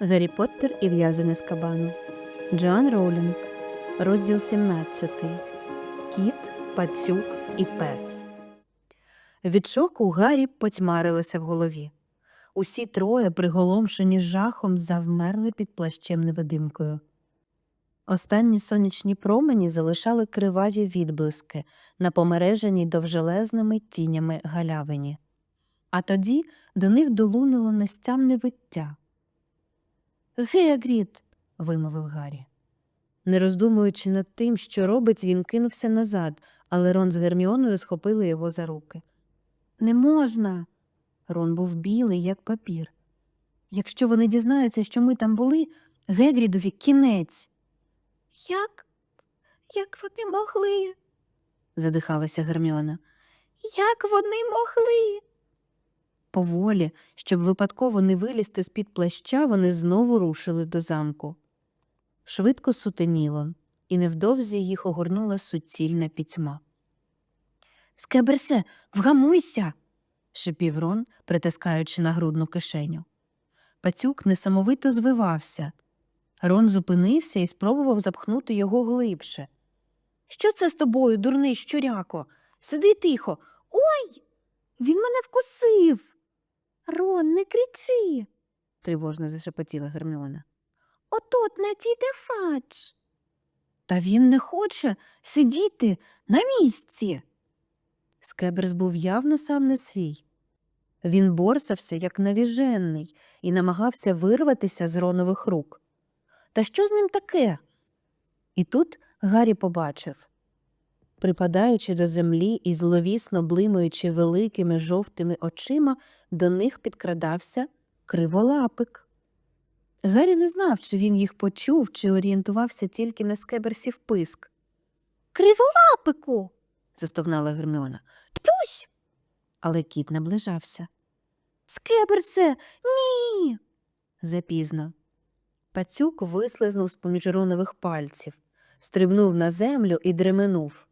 Гаррі Поттер і в'язаний з кабану. Джоан Роулінг. Розділ 17. Кіт, пацюк і пес. Від шоку Гаррі потьмарилося в голові. Усі троє, приголомшені жахом, завмерли під плащем невидимкою. Останні сонячні промені залишали криваві відблиски на помереженій довжелезними тінями галявині. А тоді до них долунило нестямне виття. Гегрід. вимовив Гаррі. Не роздумуючи над тим, що робить, він кинувся назад, але Рон з Герміоною схопили його за руки. Не можна. Рон був білий, як папір. Якщо вони дізнаються, що ми там були, Гегрідові кінець. Як? Як вони могли? задихалася Герміона. Як вони могли? Поволі, щоб випадково не вилізти з-під плаща, вони знову рушили до замку. Швидко сутеніло, і невдовзі їх огорнула суцільна пітьма. Скеберсе, вгамуйся. шипів Рон, притискаючи на грудну кишеню. Пацюк несамовито звивався. Рон зупинився і спробував запхнути його глибше. Що це з тобою, дурний щуряко? Сиди тихо. Ой! Він мене вкусив. Рон, не кричи, тривожно зашепотіла Герміона. Отут надійде фадж. Та він не хоче сидіти на місці. Скеберс був явно сам не свій. Він борсався, як навіжений, і намагався вирватися з Ронових рук. Та що з ним таке? І тут Гаррі побачив. Припадаючи до землі і зловісно блимаючи великими жовтими очима, до них підкрадався криволапик. Гаррі не знав, чи він їх почув, чи орієнтувався тільки на скеберсів писк. Криволапику. застогнала Герміона. Тпусь. Але кіт наближався. Скеберсе, ні. Запізно. Пацюк вислизнув з поміж ронових пальців, стрибнув на землю і дременув.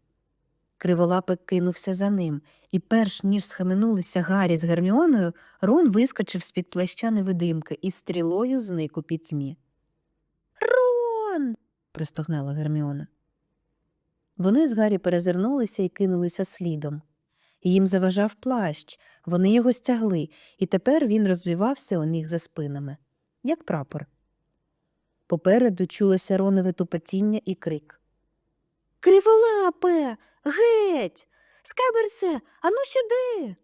Криволапик кинувся за ним, і перш ніж схаменулися Гаррі з Герміоною, Рон вискочив з-під плаща невидимки і стрілою зник у пітьмі. Рон. пристогнала Герміона. Вони з Гаррі перезирнулися і кинулися слідом. Їм заважав плащ, вони його стягли, і тепер він розвівався у них за спинами, як прапор. Попереду чулося Ронове тупотіння і крик. Криволапе, геть! Скаберсе, ану сюди.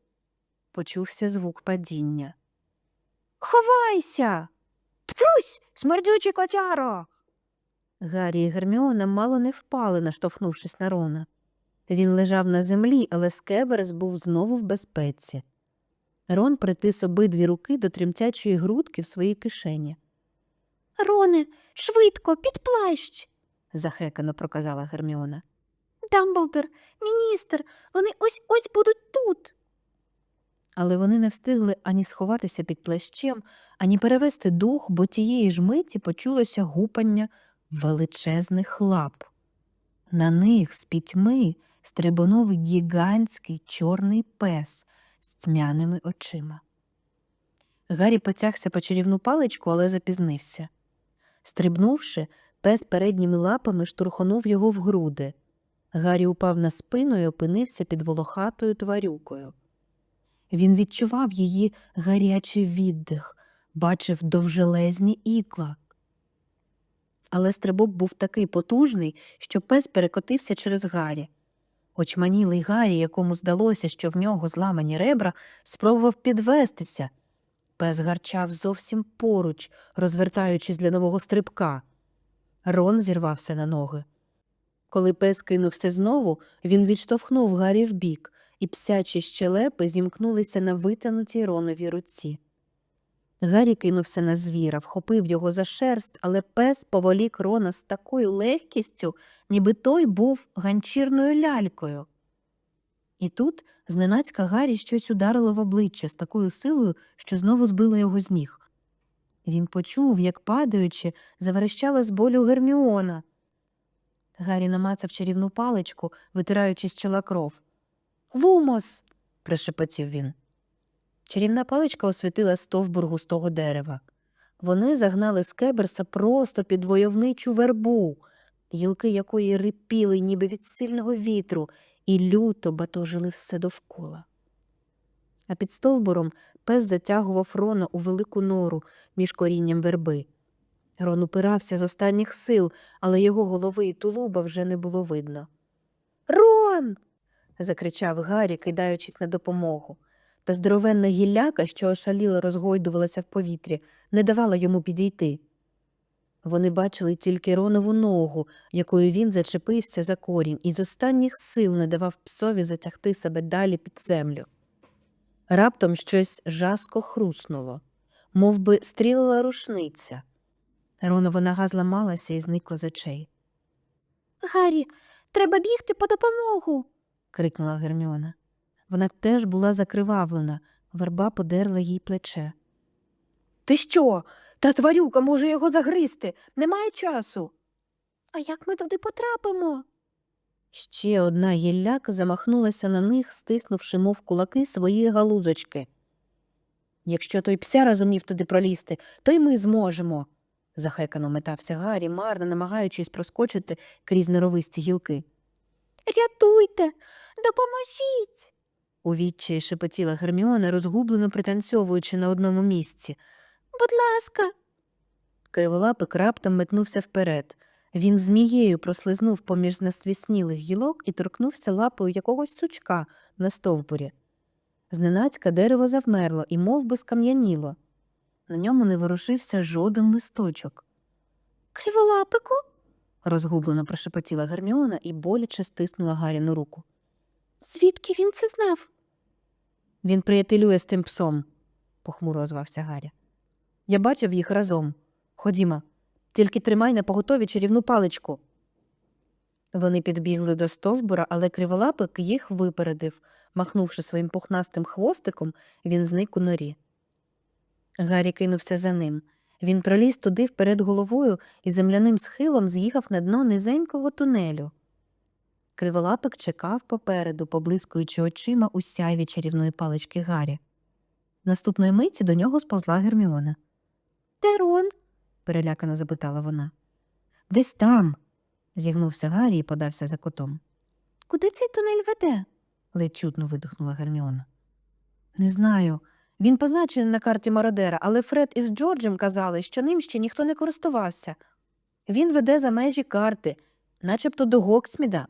Почувся звук падіння. Ховайся. Трусь, смердючий котяро. Гаррі і Герміона мало не впали, наштовхнувшись на Рона. Він лежав на землі, але Скеберс був знову в безпеці. Рон притис обидві руки до тремтячої грудки в своїй кишені. Роне, швидко, під плащ, захекано проказала Герміона. Дамблдор, міністр, вони ось ось будуть тут. Але вони не встигли ані сховатися під плащем, ані перевести дух, бо тієї ж миті почулося гупання величезних лап. На них з пітьми стрибонув гігантський чорний пес з тьмяними очима. Гаррі потягся по чарівну паличку, але запізнився. Стрибнувши, пес передніми лапами штурхонув його в груди. Гаррі упав на спину і опинився під волохатою тварюкою. Він відчував її гарячий віддих, бачив довжелезні ікла. Але стрибок був такий потужний, що пес перекотився через Гаррі. Очманілий Гаррі, якому здалося, що в нього зламані ребра, спробував підвестися. Пес гарчав зовсім поруч, розвертаючись для нового стрибка. Рон зірвався на ноги. Коли пес кинувся знову, він відштовхнув Гаррі вбік, і псячі щелепи зімкнулися на витянутій Роновій руці. Гаррі кинувся на звіра, вхопив його за шерсть, але пес поволік Рона з такою легкістю, ніби той був ганчірною лялькою. І тут зненацька Гаррі щось ударило в обличчя з такою силою, що знову збило його з ніг. Він почув, як падаючи, заверещала з болю Герміона. Гаррі намацав чарівну паличку, витираючи з чола кров. Лумос. прошепотів він. Чарівна паличка освітила стовбур густого дерева. Вони загнали скеберса просто під войовничу вербу, гілки якої рипіли ніби від сильного вітру, і люто батожили все довкола. А під стовбуром пес затягував Рона у велику нору між корінням верби. Рон упирався з останніх сил, але його голови і тулуба вже не було видно. Рон. закричав Гаррі, кидаючись на допомогу. Та здоровенна гілляка, що ошаліло розгойдувалася в повітрі, не давала йому підійти. Вони бачили тільки Ронову ногу, якою він зачепився за корінь, і з останніх сил не давав псові затягти себе далі під землю. Раптом щось жаско хруснуло, мов би стрілила рушниця. Ронова нога зламалася і зникла з очей. Гаррі, треба бігти по допомогу. крикнула Герміона. Вона теж була закривавлена, верба подерла їй плече. Ти що? Та тварюка може його загризти. Немає часу. А як ми туди потрапимо? Ще одна гілляка замахнулася на них, стиснувши, мов кулаки, свої галузочки. Якщо той псяра зумів туди пролізти, то й ми зможемо. Захекано метався Гаррі, марно намагаючись проскочити крізь неровисті гілки. Рятуйте, допоможіть. У відчаї шепотіла Герміона, розгублено пританцьовуючи на одному місці. Будь ласка, Криволапик раптом метнувся вперед. Він змією прослизнув поміж насвіснілих гілок і торкнувся лапою якогось сучка на стовбурі. Зненацька дерево завмерло і мов би скам'яніло. На ньому не ворушився жоден листочок. криволапику. Розгублено прошепотіла Герміона і боляче стиснула Гаріну руку. Звідки він це знав? Він приятелює з тим псом, похмуро озвався Гаррі. Я бачив їх разом. Ходімо, тільки тримай на поготові чарівну паличку. Вони підбігли до стовбура, але криволапик їх випередив. Махнувши своїм пухнастим хвостиком, він зник у норі. Гаррі кинувся за ним. Він проліз туди вперед головою і земляним схилом з'їхав на дно низенького тунелю. Криволапик чекав попереду, поблискуючи очима у сяйві чарівної палички Гаррі. Наступної миті до нього сповзла Герміона. Де Рон? перелякано запитала вона. Десь там. зігнувся Гаррі і подався за котом. Куди цей тунель веде? ледь чутно видихнула Герміона. Не знаю. Він позначений на карті Мародера, але Фред із Джорджем казали, що ним ще ніхто не користувався. Він веде за межі карти, начебто до Гоксміда.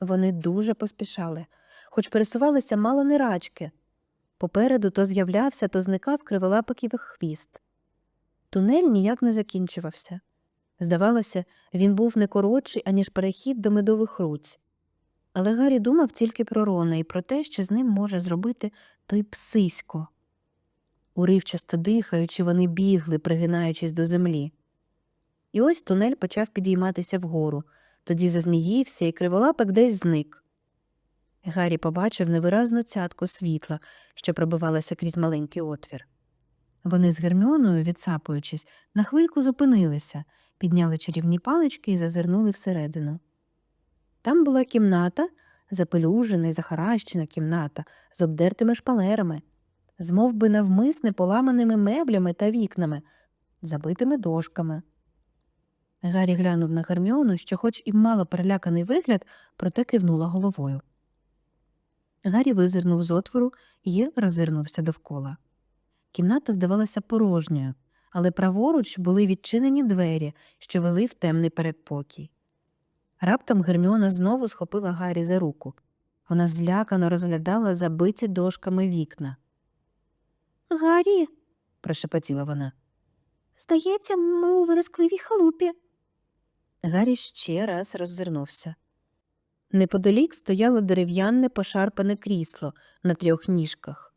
Вони дуже поспішали, хоч пересувалися мало не рачки. Попереду то з'являвся, то зникав криволапиків хвіст. Тунель ніяк не закінчувався. Здавалося, він був не коротший, аніж перехід до медових руць. Але Гаррі думав тільки про Рона і про те, що з ним може зробити той псисько. Уривчасто дихаючи, вони бігли, пригинаючись до землі. І ось тунель почав підійматися вгору, тоді зазміївся, і криволапик десь зник. Гаррі побачив невиразну цятку світла, що пробивалася крізь маленький отвір. Вони з Герміоною, відсапуючись, на хвильку зупинилися, підняли чарівні палички і зазирнули всередину. Там була кімната, запелюжена і захаращена кімната з обдертими шпалерами, з мов навмисне поламаними меблями та вікнами, забитими дошками. Гаррі глянув на Герміону, що, хоч і мала переляканий вигляд, проте кивнула головою. Гаррі визирнув з отвору і роззирнувся довкола. Кімната здавалася порожньою, але праворуч були відчинені двері, що вели в темний передпокій. Раптом Герміона знову схопила Гаррі за руку. Вона злякано розглядала забиті дошками вікна. Гаррі, прошепотіла вона. здається, ми у верескливій халупі. Гаррі ще раз роззирнувся. Неподалік стояло дерев'яне пошарпане крісло на трьох ніжках.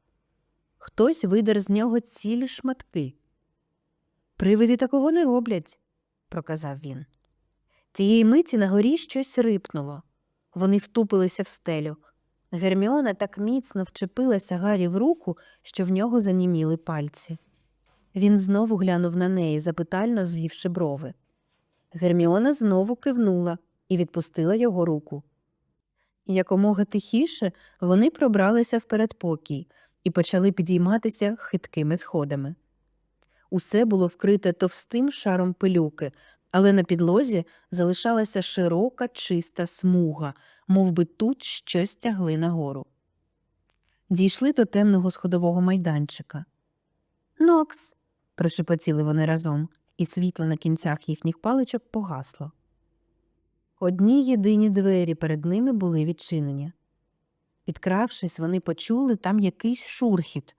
Хтось видер з нього цілі шматки. Привиди такого не роблять, проказав він. Тієї миті на горі щось рипнуло. Вони втупилися в стелю. Герміона так міцно вчепилася Гаррі в руку, що в нього заніміли пальці. Він знову глянув на неї, запитально звівши брови. Герміона знову кивнула і відпустила його руку. Якомога тихіше вони пробралися в передпокій і почали підійматися хиткими сходами. Усе було вкрите товстим шаром пилюки, але на підлозі залишалася широка чиста смуга, мов би тут щось тягли нагору. Дійшли до темного сходового майданчика. Нокс. прошепотіли вони разом, і світло на кінцях їхніх паличок погасло. Одні єдині двері перед ними були відчинені. Підкравшись, вони почули там якийсь шурхіт,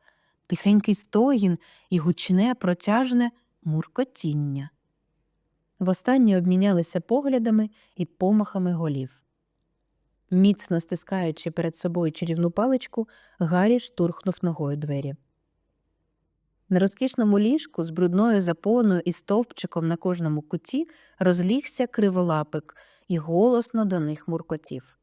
тихенький стогін і гучне, протяжне муркотіння. Востаннє обмінялися поглядами і помахами голів. Міцно стискаючи перед собою чарівну паличку, Гаррі штурхнув ногою двері. На розкішному ліжку з брудною запоною і стовпчиком на кожному куті розлігся криволапик і голосно до них муркотів.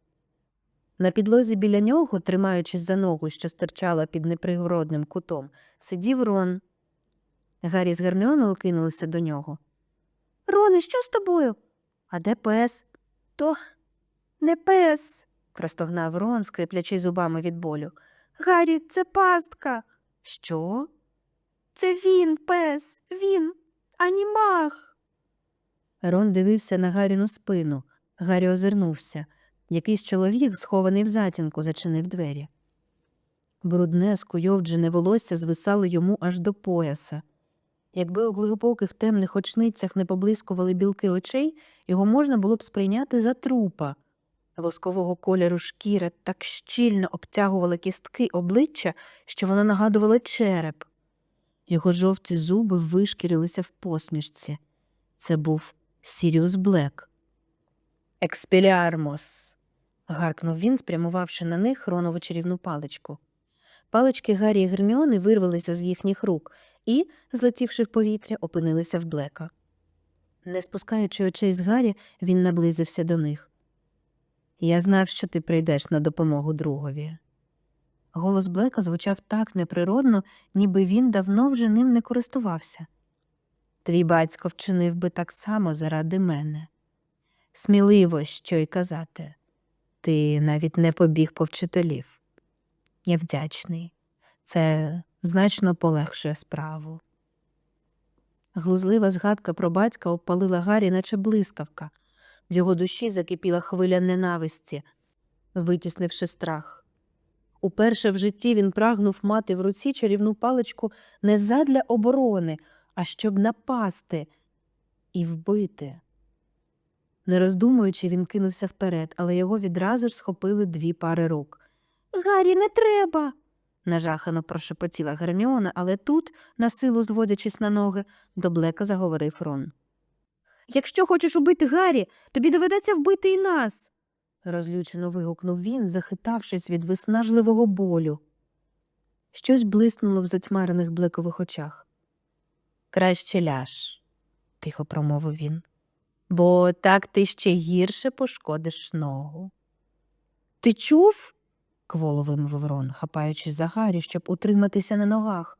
На підлозі біля нього, тримаючись за ногу, що стирчала під неприродним кутом, сидів Рон. Гаррі з Герміоною кинулися до нього. Роне, що з тобою? А де пес? То не пес. простогнав Рон, скриплячи зубами від болю. Гаррі, це пастка. Що? Це він, пес. Він. Анімах. Рон дивився на Гаріну спину. Гаррі озирнувся. Якийсь чоловік, схований в затінку, зачинив двері. Брудне, скуйовджене волосся звисало йому аж до пояса. Якби у глибоких темних очницях не поблискували білки очей, його можна було б сприйняти за трупа. Воскового кольору шкіра так щільно обтягували кістки обличчя, що воно нагадувало череп. Його жовті зуби вишкірилися в посмішці. Це був Сіріус Блек. Експеліармос. гаркнув він, спрямувавши на них хронову чарівну паличку. Палички Гаррі і Герміони вирвалися з їхніх рук і, злетівши в повітря, опинилися в Блека. Не спускаючи очей з Гаррі, він наблизився до них. Я знав, що ти прийдеш на допомогу другові. Голос Блека звучав так неприродно, ніби він давно вже ним не користувався. Твій батько вчинив би так само заради мене. Сміливо що й казати. Ти навіть не побіг по вчителів. Я вдячний. Це значно полегшує справу. Глузлива згадка про батька обпалила Гаррі, наче блискавка. В його душі закипіла хвиля ненависті, витіснивши страх. Уперше в житті він прагнув мати в руці чарівну паличку не задля оборони, а щоб напасти і вбити. Не роздумуючи, він кинувся вперед, але його відразу ж схопили дві пари рук. Гаррі, не треба. Нажахано прошепотіла Герміона, але тут, на силу зводячись на ноги, до Блека заговорив Рон. Якщо хочеш убити Гаррі, тобі доведеться вбити і нас. розлючено вигукнув він, захитавшись від виснажливого болю. Щось блиснуло в затьмарених блекових очах. Краще ляж, тихо промовив він, бо так ти ще гірше пошкодиш ногу. Ти чув? Кволо вимовив Рон, хапаючись за Гаррі, щоб утриматися на ногах.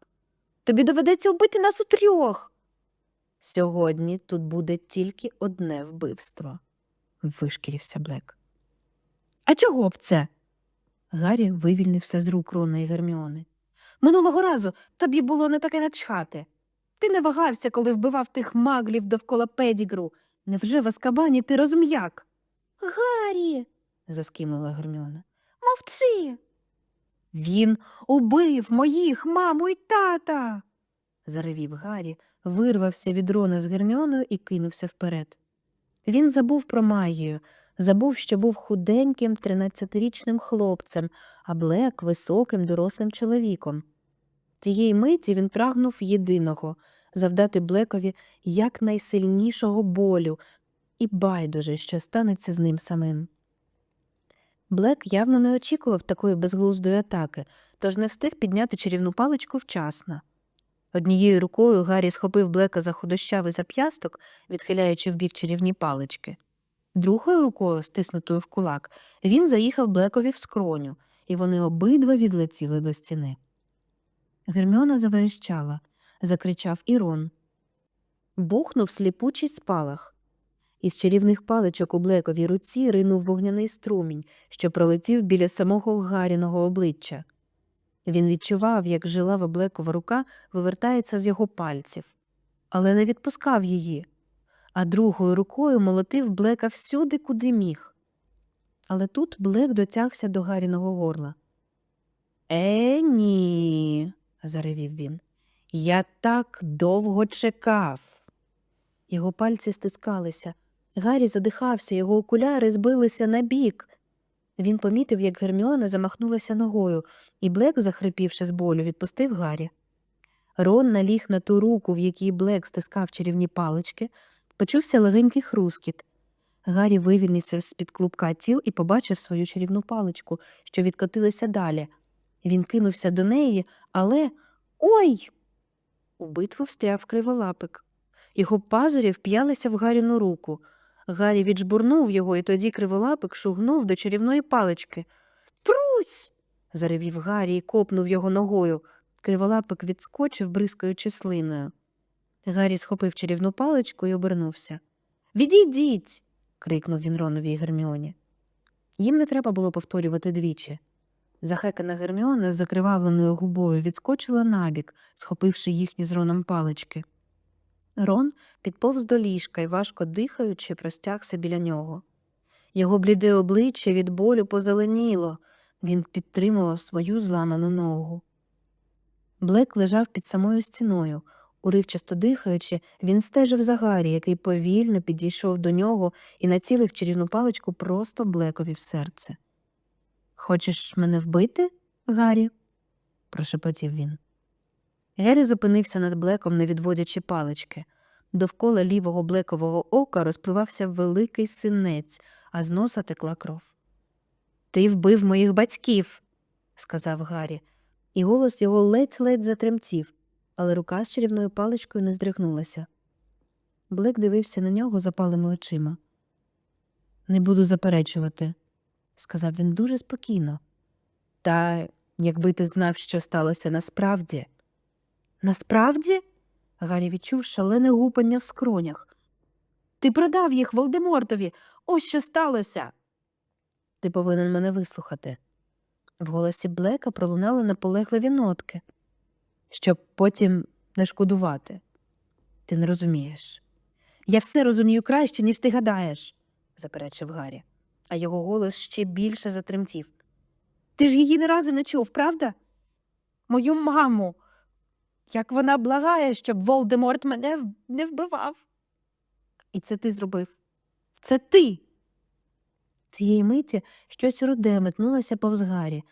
Тобі доведеться вбити нас утрьох. Сьогодні тут буде тільки одне вбивство, вишкірився Блек. А чого б це? Гаррі вивільнився з рук Рона і Герміони. Минулого разу тобі було не таке начхати. Ти не вагався, коли вбивав тих маглів довкола педігру. Невже в Аскабані ти розум'як? Гаррі, заскимнула Герміона. Мовчи. Він убив моїх маму й тата. заревів Гаррі, вирвався від Рона з Герміоною і кинувся вперед. Він забув про магію, забув, що був худеньким тринадцятирічним хлопцем, а Блек високим дорослим чоловіком. Тієї миті він прагнув єдиного завдати Блекові якнайсильнішого болю, і байдуже, що станеться з ним самим. Блек явно не очікував такої безглуздої атаки, тож не встиг підняти чарівну паличку вчасно. Однією рукою Гаррі схопив Блека за худощавий зап'ясток, відхиляючи вбік чарівні палички. Другою рукою, стиснутою в кулак, він заїхав Блекові в скроню, і вони обидва відлетіли до стіни. Герміона заверещала, закричав Ірон. Бухнув сліпучий спалах. Із чарівних паличок у Блековій руці ринув вогняний струмінь, що пролетів біля самого Гаріного обличчя. Він відчував, як жилава Блекова рука вивертається з його пальців. але не відпускав її, а другою рукою молотив Блека всюди, куди міг. Але тут Блек дотягся до Гаріного горла. Е, ні, заревів він. Я так довго чекав. Його пальці стискалися. Гаррі задихався, його окуляри збилися на бік. Він помітив, як Герміона замахнулася ногою, і Блек, захрипівши з болю, відпустив Гаррі. Рон наліг на ту руку, в якій Блек стискав чарівні палички, почувся легенький хрускіт. Гаррі вивільнився з-під клубка тіл і побачив свою чарівну паличку, що відкотилася далі. Він кинувся до неї, але. Ой! У битву встряв криволапик. Його пазурі вп'ялися в Гаріну руку. Гаррі віджбурнув його, і тоді криволапик шугнув до чарівної палички. Трусь. заревів Гаррі і копнув його ногою. Криволапик відскочив, бризкаючи слиною. Гаррі схопив чарівну паличку і обернувся. Відійдіть. крикнув він Ронові і Герміоні. Їм не треба було повторювати двічі. Захекана Герміона з закривавленою губою відскочила набік, схопивши їхні з Роном палички. Рон підповз до ліжка і, важко дихаючи, простягся біля нього. Його бліде обличчя від болю позеленіло. Він підтримував свою зламану ногу. Блек лежав під самою стіною. Уривчасто дихаючи, він стежив за Гаррі, який повільно підійшов до нього і націлив чарівну паличку просто Блекові в серце. Хочеш мене вбити, Гаррі? прошепотів він. Геррі зупинився над Блеком, не відводячи палички. Довкола лівого блекового ока розпливався великий синець, а з носа текла кров. Ти вбив моїх батьків, сказав Гаррі, і голос його ледь-ледь затремтів, але рука з чарівною паличкою не здригнулася. Блек дивився на нього запалими очима. Не буду заперечувати, сказав він дуже спокійно. Та якби ти знав, що сталося насправді. Насправді? Гаррі відчув шалене гупання в скронях. Ти продав їх Волдемортові. Ось що сталося. Ти повинен мене вислухати. В голосі Блека пролунали наполегливі нотки, щоб потім не шкодувати. Ти не розумієш. Я все розумію краще, ніж ти гадаєш, заперечив Гаррі, а його голос ще більше затремтів. Ти ж її ні разу не чув, правда? Мою маму. Як вона благає, щоб Волдеморт мене не вбивав. І це ти зробив. Це ти. Цієї миті щось руде метнулося повз Гаррі.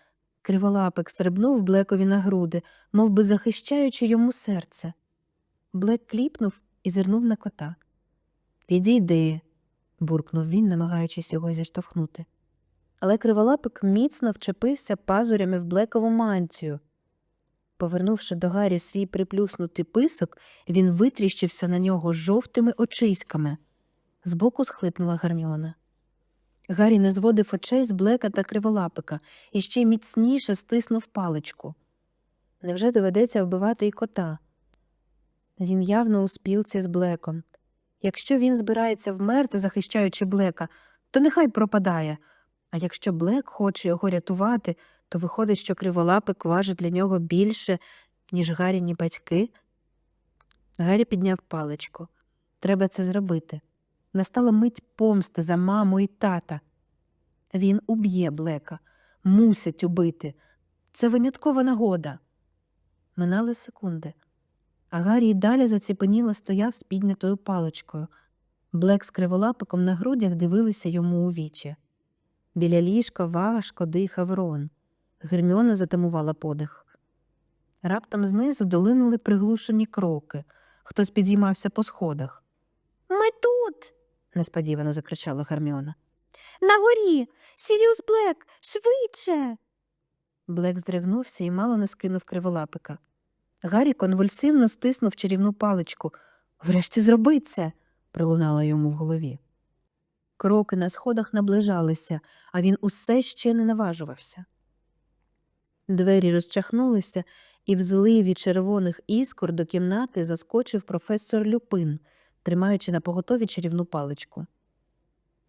Криволапик стрибнув Блекові на груди, мов би захищаючи йому серце. Блек кліпнув і зирнув на кота. Відійди, буркнув він, намагаючись його зіштовхнути. Але криволапик міцно вчепився пазурями в Блекову мантію. Повернувши до Гаррі свій приплюснутий писок, він витріщився на нього жовтими очиськами. Збоку схлипнула Герміона. Гаррі не зводив очей з Блека та криволапика і ще міцніше стиснув паличку. Невже доведеться вбивати і кота? Він явно у спілці з Блеком. Якщо він збирається вмерти, захищаючи Блека, то нехай пропадає. А якщо Блек хоче його рятувати, то виходить, що криволапик важить для нього більше, ніж Гарріні батьки. Гаррі підняв паличку. Треба це зробити. Настала мить помсти за маму і тата. Він уб'є Блека, мусить убити. Це виняткова нагода. Минали секунди. А Гаррі й далі заціпеніло стояв з піднятою паличкою. Блек з криволапиком на грудях дивилися йому у вічі. Біля ліжка важко дихав Рон. Герміона затамувала подих. Раптом знизу долинули приглушені кроки. Хтось підіймався по сходах. Ми тут, несподівано закричала Герміона. на горі. Сіріус Блек, швидше. Блек здригнувся і мало не скинув криволапика. Гаррі конвульсивно стиснув чарівну паличку. Врешті зроби це, пролунало йому в голові. Кроки на сходах наближалися, а він усе ще не наважувався. Двері розчахнулися, і в зливі червоних іскор до кімнати заскочив професор Люпин, тримаючи на поготові чарівну паличку.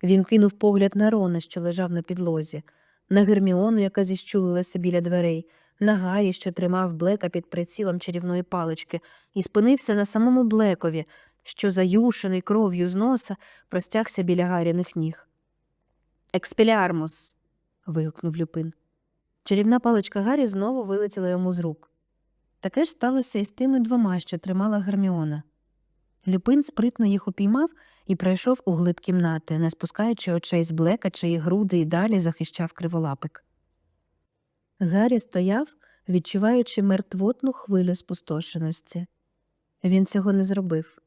Він кинув погляд на Рона, що лежав на підлозі, на Герміону, яка зіщулилася біля дверей, на Гаррі, що тримав Блека під прицілом чарівної палички, і спинився на самому Блекові, що, заюшений кров'ю з носа, простягся біля Гарріних ніг. Експеліармус. вигукнув Люпин. Чарівна паличка Гаррі знову вилетіла йому з рук. Таке ж сталося і з тими двома, що тримала Герміона. Люпин спритно їх упіймав і пройшов у глиб кімнати, не спускаючи очей з блека, чиї груди й далі захищав криволапик. Гаррі стояв, відчуваючи мертвотну хвилю спустошеності. Він цього не зробив,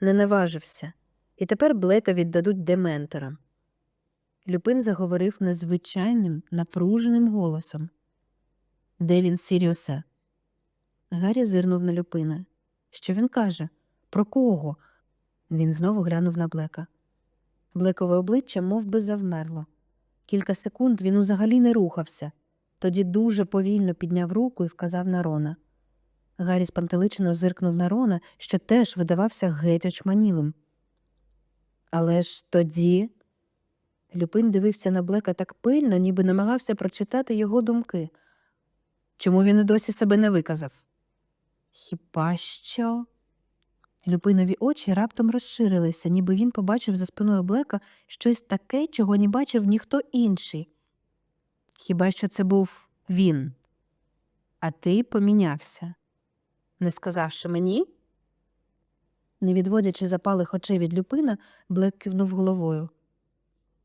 не наважився, і тепер блека віддадуть дементорам. Люпин заговорив незвичайним, напруженим голосом. Де він, Сіріусе? Гаррі зирнув на Люпина. Що він каже? Про кого? Він знову глянув на Блека. Блекове обличчя мов би, завмерло. Кілька секунд він узагалі не рухався, тоді дуже повільно підняв руку і вказав на Рона. Гаррі спантеличено зиркнув на Рона, що теж видавався геть очманілим. Але ж тоді. Люпин дивився на Блека так пильно, ніби намагався прочитати його думки. Чому він і досі себе не виказав? Хіба що. Люпинові очі раптом розширилися, ніби він побачив за спиною Блека щось таке, чого не бачив ніхто інший. Хіба що це був він? А ти помінявся, не сказавши мені? Не відводячи запалих очей від Люпина, Блек кивнув головою.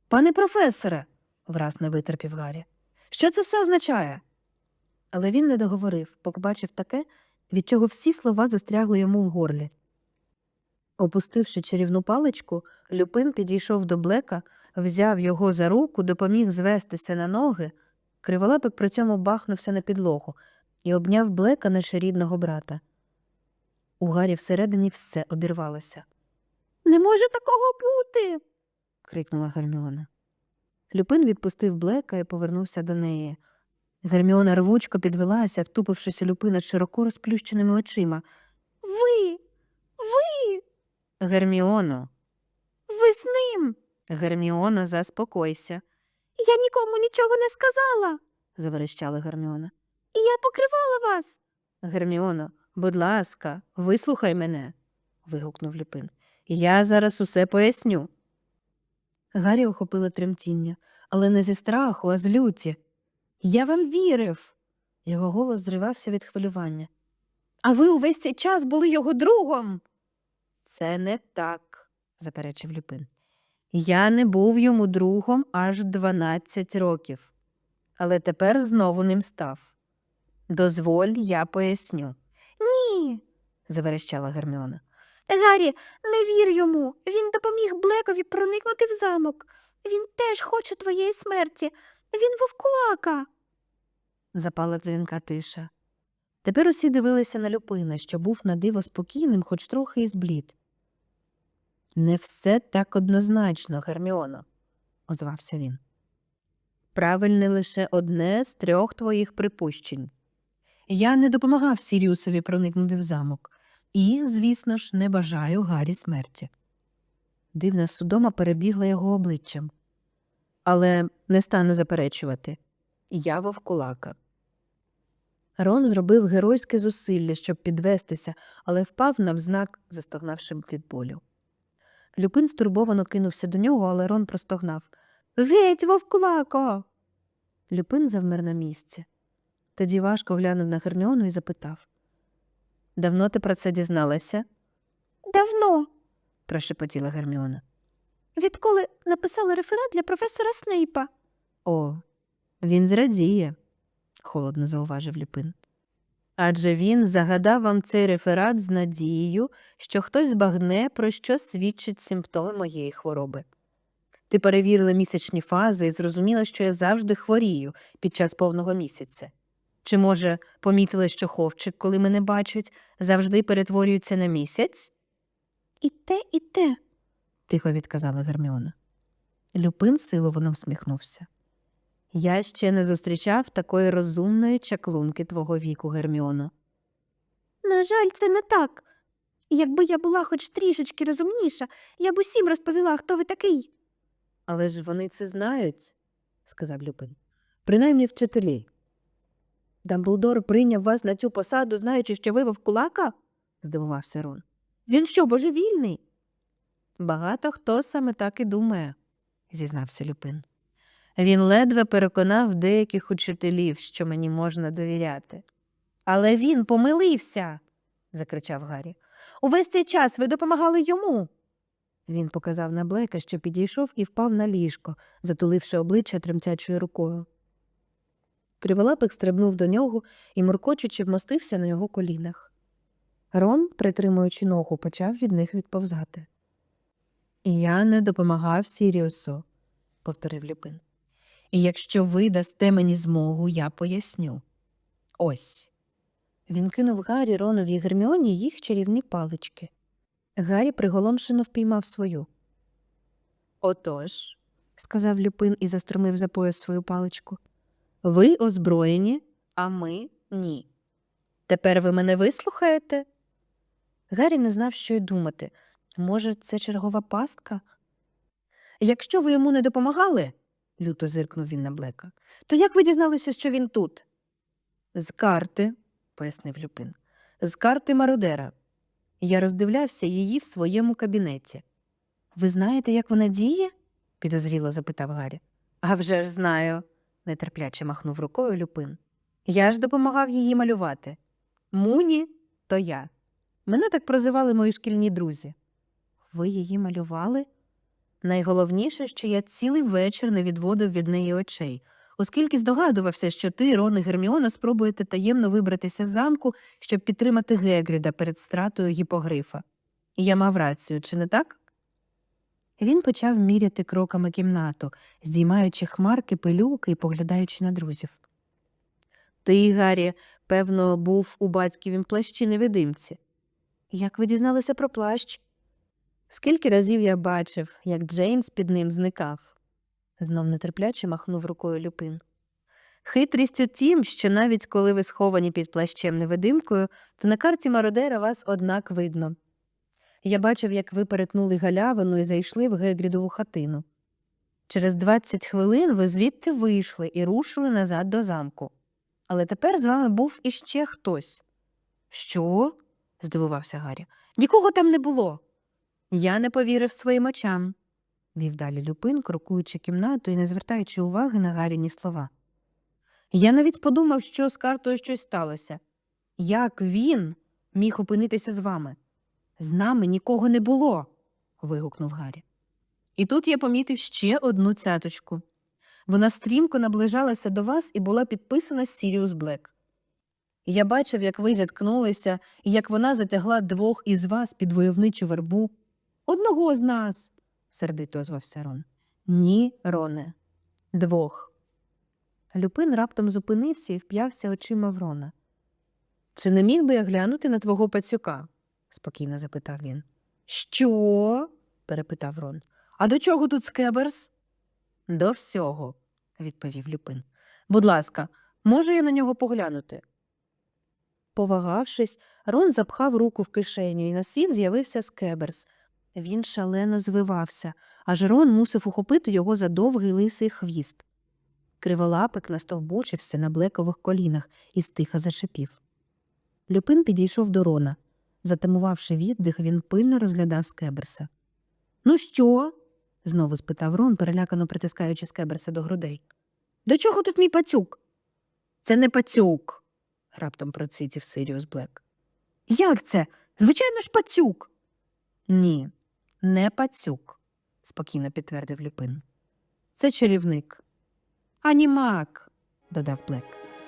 Пане професоре, враз не витерпів Гаррі. Що це все означає? Але він не договорив, побачив таке, від чого всі слова застрягли йому в горлі. Опустивши чарівну паличку, Люпин підійшов до Блека, взяв його за руку, допоміг звестися на ноги. Криволапик при цьому бахнувся на підлогу і обняв Блека, наче рідного брата. У Гаррі всередині все обірвалося. Не може такого бути. Крикнула Герміона. Люпин відпустив Блека і повернувся до неї. Герміона рвучко підвелася, втупившись у Люпина широко розплющеними очима. Ви, ви, Герміоно, ви з ним. Герміоно, заспокойся, Я нікому нічого не сказала. заверещала Герміона. І я покривала вас. Герміоно, будь ласка, вислухай мене. вигукнув Люпин. Я зараз усе поясню. Гаррі охопило тремтіння, але не зі страху, а з люті. Я вам вірив. Його голос зривався від хвилювання. А ви увесь цей час були його другом. Це не так, заперечив Люпин. Я не був йому другом аж 12 років, але тепер знову ним став. Дозволь, я поясню, Ні. заверещала Герміона. Гаррі, не вір йому. Він допоміг Блекові проникнути в замок. Він теж хоче твоєї смерті. Він вовкулака. запала дзвінка тиша. Тепер усі дивилися на Люпина, що був на диво спокійним, хоч трохи і зблід. Не все так однозначно, Герміоно, озвався він. Правильне лише одне з трьох твоїх припущень. Я не допомагав Сіріусові проникнути в замок і, звісно ж, не бажаю Гаррі смерті. Дивна судома перебігла його обличчям. Але не стану заперечувати. Я вовкулака. Рон зробив геройське зусилля, щоб підвестися, але впав навзнак, застогнавши від болю. Люпин стурбовано кинувся до нього, але Рон простогнав Геть, вовкулако. Люпин завмер на місці. Тоді важко глянув на Герміону і запитав Давно ти про це дізналася? Давно, прошепотіла Герміона. відколи написала реферат для професора Снейпа. О, він зрадіє, холодно зауважив Люпин. Адже він загадав вам цей реферат з надією, що хтось збагне, про що свідчать симптоми моєї хвороби. Ти перевірила місячні фази і зрозуміла, що я завжди хворію під час повного місяця. Чи, може, помітила, що ховчик, коли мене бачать, завжди перетворюється на місяць? І те, і те. тихо відказала Герміона. Люпин силовано всміхнувся. Я ще не зустрічав такої розумної чаклунки твого віку, Герміоно. На жаль, це не так. Якби я була хоч трішечки розумніша, я б усім розповіла, хто ви такий. Але ж вони це знають, сказав Люпин. Принаймні вчителі. Дамблдор прийняв вас на цю посаду, знаючи, що ви вовкулака? здивувався Рон. Він що, божевільний? Багато хто саме так і думає, зізнався Люпин. Він ледве переконав деяких учителів, що мені можна довіряти. Але він помилився. закричав Гаррі. Увесь цей час ви допомагали йому. Він показав на Блека, що підійшов і впав на ліжко, затуливши обличчя тремтячою рукою. Криволапик стрибнув до нього і, муркочучи, вмостився на його колінах. Рон, притримуючи ногу, почав від них відповзати. Я не допомагав Сіріусу, повторив Люпин. І якщо ви дасте мені змогу, я поясню. Ось. Він кинув Гаррі, Ронові і Герміоні їх чарівні палички. Гаррі приголомшено впіймав свою. Отож, сказав Люпин і застромив за пояс свою паличку. Ви озброєні, а ми ні. Тепер ви мене вислухаєте? Гаррі не знав, що й думати. Може, це чергова пастка? Якщо ви йому не допомагали, люто зиркнув він на Блека, то як ви дізналися, що він тут? З карти, пояснив Люпин. З карти мародера. Я роздивлявся її в своєму кабінеті. Ви знаєте, як вона діє? підозріло запитав Гаррі. «А вже ж знаю, нетерпляче махнув рукою Люпин. Я ж допомагав її малювати. Муні то я. Мене так прозивали мої шкільні друзі. Ви її малювали? Найголовніше, що я цілий вечір не відводив від неї очей, оскільки здогадувався, що ти, Рон і Герміона, спробуєте таємно вибратися з замку, щоб підтримати Гегріда перед стратою гіпогрифа. Я мав рацію, чи не так? Він почав міряти кроками кімнату, здіймаючи хмарки пилюки і поглядаючи на друзів. Ти, Гаррі, певно, був у батьківім плащі невидимці. Як ви дізналися про плащ? Скільки разів я бачив, як Джеймс під ним зникав, знов нетерпляче махнув рукою Люпин. Хитрість у тім, що навіть коли ви сховані під плащем невидимкою, то на карті мародера вас однак видно. Я бачив, як ви перетнули галявину і зайшли в Гегрідову хатину. Через 20 хвилин ви звідти вийшли і рушили назад до замку. Але тепер з вами був іще хтось. Що? здивувався Гаррі. Нікого там не було. Я не повірив своїм очам, вів далі Люпин, крокуючи кімнату і не звертаючи уваги на Гарріні слова. Я навіть подумав, що з картою щось сталося. Як він міг опинитися з вами? З нами нікого не було. вигукнув Гаррі. І тут я помітив ще одну цяточку. Вона стрімко наближалася до вас і була підписана Сіріус Блек. Я бачив, як ви зіткнулися, і як вона затягла двох із вас під войовничу вербу. Одного з нас, сердито озвався Рон. Ні, Роне, двох. Люпин раптом зупинився і вп'явся очима в Рона. Чи не міг би я глянути на твого пацюка? Спокійно запитав він. Що? перепитав Рон. А до чого тут скеберс? До всього, відповів Люпин. Будь ласка, можу я на нього поглянути? Повагавшись, Рон запхав руку в кишеню, і на світ з'явився скеберс. Він шалено звивався, аж Рон мусив ухопити його за довгий лисий хвіст. Криволапик настовбучився на блекових колінах і стиха зашипів. Люпин підійшов до Рона. Затамувавши віддих, він пильно розглядав скеберса. Ну що? знову спитав Рон, перелякано притискаючи скеберса до грудей. До чого тут мій пацюк? Це не пацюк, раптом процитів Сиріус Блек. Як це? Звичайно ж, пацюк. Ні, не пацюк, спокійно підтвердив Люпин. Це чарівник. Анімак, додав Блек.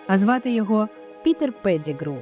А звати його Пітер Педігру.